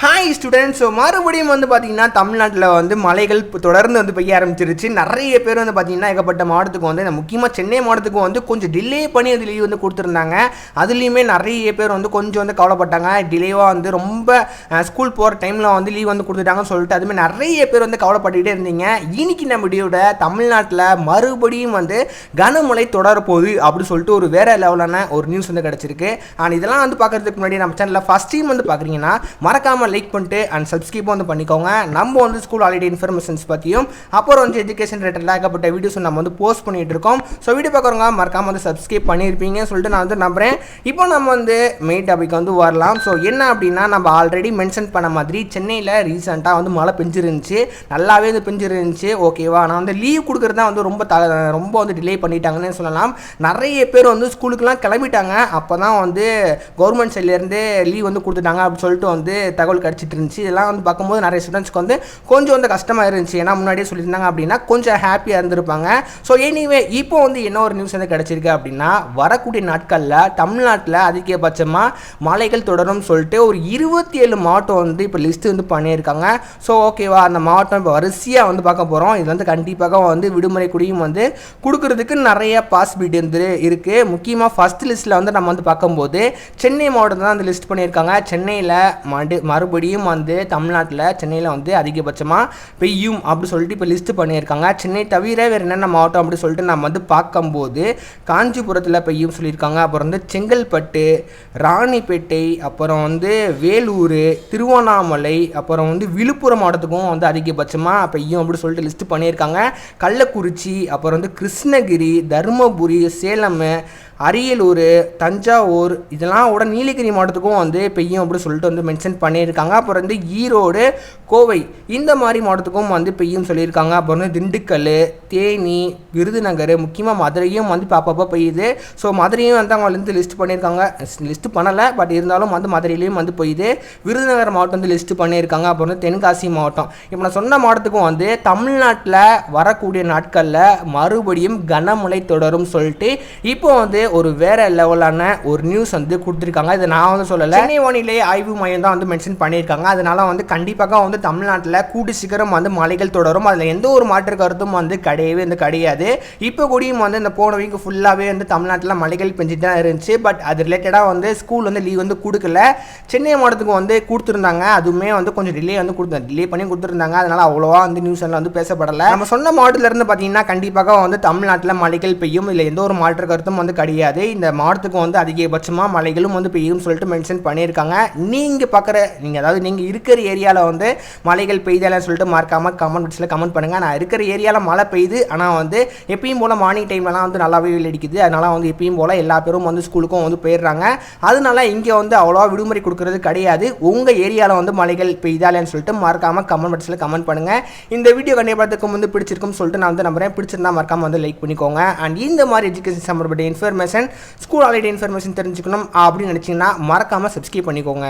Ha! Hi students so மறுபடியும் வந்து பார்த்தீங்கன்னா தமிழ்நாட்டில் வந்து மலைகள் தொடர்ந்து வந்து பெய்ய ஆரம்பிச்சிருச்சு. நிறைய பேர் வந்து பார்த்தீங்கன்னா ஏகப்பட்ட மாவட்டத்துக்கு வந்து முக்கியமாக சென்னை மாவட்டத்துக்கு வந்து கொஞ்சம் டிலே பண்ணி அது லீவ் வந்து கொடுத்துருந்தாங்க. அதுலேயுமே நிறைய பேர் வந்து கொஞ்சம் வந்து கவலைப்பட்டாங்க. டிலேவாக வந்து ரொம்ப ஸ்கூல் போகிற டைமில் வந்து லீவ் வந்து கொடுத்துட்டாங்கன்னு சொல்லிட்டு அதுமாதிரி நிறைய பேர் வந்து கவலைப்பட்டுக்கிட்டே இருந்தீங்க. இன்னைக்கு நம்ம வீடியோட தமிழ்நாட்டில் மறுபடியும் வந்து கனமழை தொடரப்போகுது அப்படின்னு சொல்லிட்டு ஒரு வேற லெவலான ஒரு நியூஸ் வந்து கிடச்சிருக்கு. அண்ட் இதெல்லாம் வந்து பார்க்கறதுக்கு முன்னாடி நம்ம சேனலில் ஃபஸ்ட் டைம் வந்து பார்க்குறீங்கன்னா மறக்காமல் லைக் பண்ணிட்டு அண்ட் சப்ஸ்கிரைப் வந்து பண்ணிக்கோங்க. நம்ம வந்து ஸ்கூல் ஹாலிடே இன்ஃபர்மேஷன்ஸ் பற்றியும் அப்புறம் வந்து எஜுகேஷன் ரிலேட்டட் ஏகப்பட்ட வீடியோஸ் நம்ம வந்து போஸ்ட் பண்ணிட்டு இருக்கோம். ஸோ வீடியோ பார்க்குறவங்க மறக்காமல் வந்து சப்ஸ்கிரைப் பண்ணியிருப்பீங்கன்னு சொல்லிட்டு நான் வந்து நம்புகிறேன் இப்போ நம்ம வந்து மெயின் டாபிக் வந்து வரலாம். ஸோ என்ன அப்படின்னா நம்ம ஆல்ரெடி மென்ஷன் பண்ண மாதிரி சென்னையில் ரீசெண்டாக வந்து மழை பெஞ்சிருந்துச்சு. நல்லாவே வந்து பெஞ்சிருந்துச்சு. ஓகேவா நான் வந்து லீவ் கொடுக்குறது தான் வந்து ரொம்ப த ரொம்ப வந்து டிலே பண்ணிட்டாங்கன்னு சொல்லலாம். நிறைய பேர் வந்து ஸ்கூலுக்குலாம் கிளம்பிட்டாங்க. அப்போ தான் வந்து கவர்மெண்ட் சைட்லேருந்து லீவ் வந்து கொடுத்துட்டாங்க அப்படின்னு சொல்லிட்டு வந்து தகவல் கிடச்சிட்டு இருந்துச்சு இதெல்லாம் வந்து பார்க்கும்போது நிறைய ஸ்டூடெண்ட்ஸ்க்கு வந்து கொஞ்சம் வந்து கஷ்டமாக இருந்துச்சு ஏன்னா முன்னாடியே சொல்லியிருந்தாங்க அப்படின்னா கொஞ்சம் ஹாப்பியாக இருந்திருப்பாங்க. ஸோ எனிவே இப்போ வந்து என்ன ஒரு நியூஸ் வந்து கிடச்சிருக்கு அப்படின்னா வரக்கூடிய நாட்களில் தமிழ்நாட்டில் அதிகபட்சமாக மலைகள் தொடரும் சொல்லிட்டு ஒரு இருபத்தி ஏழு மாவட்டம் வந்து இப்போ லிஸ்ட்டு வந்து பண்ணியிருக்காங்க. ஸோ ஓகேவா அந்த மாவட்டம் இப்போ வரிசையாக வந்து பார்க்க போகிறோம் இது வந்து கண்டிப்பாக வந்து விடுமுறை குடியும் வந்து கொடுக்கறதுக்கு நிறைய பாசிபிலிட்டி வந்து இருக்குது முக்கியமாக ஃபஸ்ட் லிஸ்ட்டில் வந்து நம்ம வந்து பார்க்கும்போது சென்னை மாவட்டம் தான் அந்த லிஸ்ட் பண்ணியிருக்காங்க. சென்னையில் மறுபடியும் மறுபடியும் வந்து தமிழ்நாட்டில் சென்னையில் வந்து அதிகபட்சமாக பெய்யும் அப்படின்னு சொல்லிட்டு இப்போ லிஸ்ட் பண்ணியிருக்காங்க. சென்னை தவிர வேறு என்னென்ன மாவட்டம் அப்படின்னு சொல்லிட்டு நம்ம வந்து பார்க்கும்போது காஞ்சிபுரத்தில் பெய்யும் சொல்லியிருக்காங்க. அப்புறம் வந்து செங்கல்பட்டு ராணிப்பேட்டை அப்புறம் வந்து வேலூர் திருவண்ணாமலை அப்புறம் வந்து விழுப்புரம் மாவட்டத்துக்கும் வந்து அதிகபட்சமாக பெய்யும் அப்படின்னு சொல்லிட்டு லிஸ்ட் பண்ணியிருக்காங்க. கள்ளக்குறிச்சி அப்புறம் வந்து கிருஷ்ணகிரி தருமபுரி சேலம் அரியலூர் தஞ்சாவூர் இதெல்லாம் விட நீலகிரி மாவட்டத்துக்கும் வந்து பெய்யும் அப்படின்னு சொல்லிட்டு வந்து மென்ஷன் பண்ணியிருக்காங்க. அப்புறம் வந்து ஈரோடு கோவை இந்த மாதிரி மாவட்டத்துக்கும் வந்து பெய்யும் சொல்லியிருக்காங்க. அப்புறம் வந்து திண்டுக்கல் தேனி விருதுநகர் முக்கியமாக மதுரையும் வந்து அப்பப்போ பெய்யுது. ஸோ மதுரையும் வந்து அவங்க வந்து லிஸ்ட் பண்ணியிருக்காங்க. லிஸ்ட் பண்ணலை பட் இருந்தாலும் வந்து மதுரையிலையும் வந்து பெய்யுது விருதுநகர் மாவட்டம் வந்து லிஸ்ட் பண்ணியிருக்காங்க. அப்புறம் வந்து தென்காசி மாவட்டம். இப்போ நான் சொன்ன மாவட்டத்துக்கும் வந்து தமிழ்நாட்டில் வரக்கூடிய நாட்களில் மறுபடியும் கனமழை தொடரும் சொல்லிட்டு இப்போ வந்து ஒரு வேற லெவலான ஒரு நியூஸ் வந்து கொடுத்துருக்காங்க. இதை நான் வந்து சொல்லலை. சென்னை வானிலை ஆய்வு மையம் தான் வந்து மென்ஷன் பண்ணியிருக்காங்க. அதனால வந்து கண்டிப்பாக வந்து தமிழ்நாட்டில் கூட்டு சீக்கிரம் வந்து மழைகள் தொடரும். அதில் எந்த ஒரு மாற்று கருத்தும் வந்து கிடையவே வந்து கிடையாது. இப்போ கூடியும் வந்து இந்த போன வீக் ஃபுல்லாகவே வந்து தமிழ்நாட்டில் மழைகள் பெஞ்சிட்டு தான் இருந்துச்சு. பட் அது ரிலேட்டடாக வந்து ஸ்கூல் வந்து லீவ் வந்து கொடுக்கல. சென்னை மாவட்டத்துக்கு வந்து கொடுத்துருந்தாங்க. அதுவுமே வந்து கொஞ்சம் டிலே வந்து கொடுத்து டிலே பண்ணி கொடுத்துருந்தாங்க. அதனால அவ்வளோவா வந்து நியூஸ் எல்லாம் வந்து பேசப்படலை. நம்ம சொன்ன மாவட்டத்துல இருந்து பார்த்தீங்கன்னா கண்டிப்பாக வந்து தமிழ்நாட்டில் மழைகள் பெய்யும். இல்லை எந்த ஒரு மாற்று கருத்தும் வந்து கிடையாது. இந்த மாவட்டத்துக்கு வந்து அதிகபட்சமாக மழைகளும் வந்து பெய்யும் சொல்லிட்டு மென்ஷன் பண்ணியிருக்காங்க. நீங்கள் பார்க்குற நீங்கள் அதாவது நீங்கள் இருக்கிற ஏரியாவில் வந்து மழைகள் பெய்தலன்னு சொல்லிட்டு மறக்காமல் கமெண்ட் பாக்ஸில் கமெண்ட் பண்ணுங்கள் நான் இருக்கிற ஏரியாவில் மழை பெய்யுது ஆனால் வந்து எப்பயும் போல் மார்னிங் டைம்லலாம் வந்து நல்லாவே வெயில் அடிக்குது. அதனால் வந்து எப்பயும் போல் எல்லா பேரும் வந்து ஸ்கூலுக்கும் வந்து போயிடுறாங்க. அதனால இங்கே வந்து அவ்வளோவா விடுமுறை கொடுக்கறது கிடையாது. உங்கள் ஏரியாவில் வந்து மழைகள் பெய்தாலேன்னு சொல்லிட்டு மறக்காமல் கமெண்ட் பாக்ஸில் கமெண்ட் பண்ணுங்கள் இந்த வீடியோ கண்டிப்பாக வந்து பிடிச்சிருக்கும் சொல்லிட்டு நான் வந்து நம்புறேன். பிடிச்சிருந்தா மறக்காமல் வந்து லைக் பண்ணிக்கோங்க. அண்ட் இந்த மாதிரி எஜுகேஷன் சம்மந்தப்பட்ட இன்ஃபர்மேஷன் ஸ்கூல் ஹாலிடே இன்ஃபர்மேஷன் தெரிஞ்சுக்கணும் அப்படின்னு நினச்சிங்கன்னா மறக்காமல் சப்ஸ்கிரைப் பண்ணிக்கோங்க.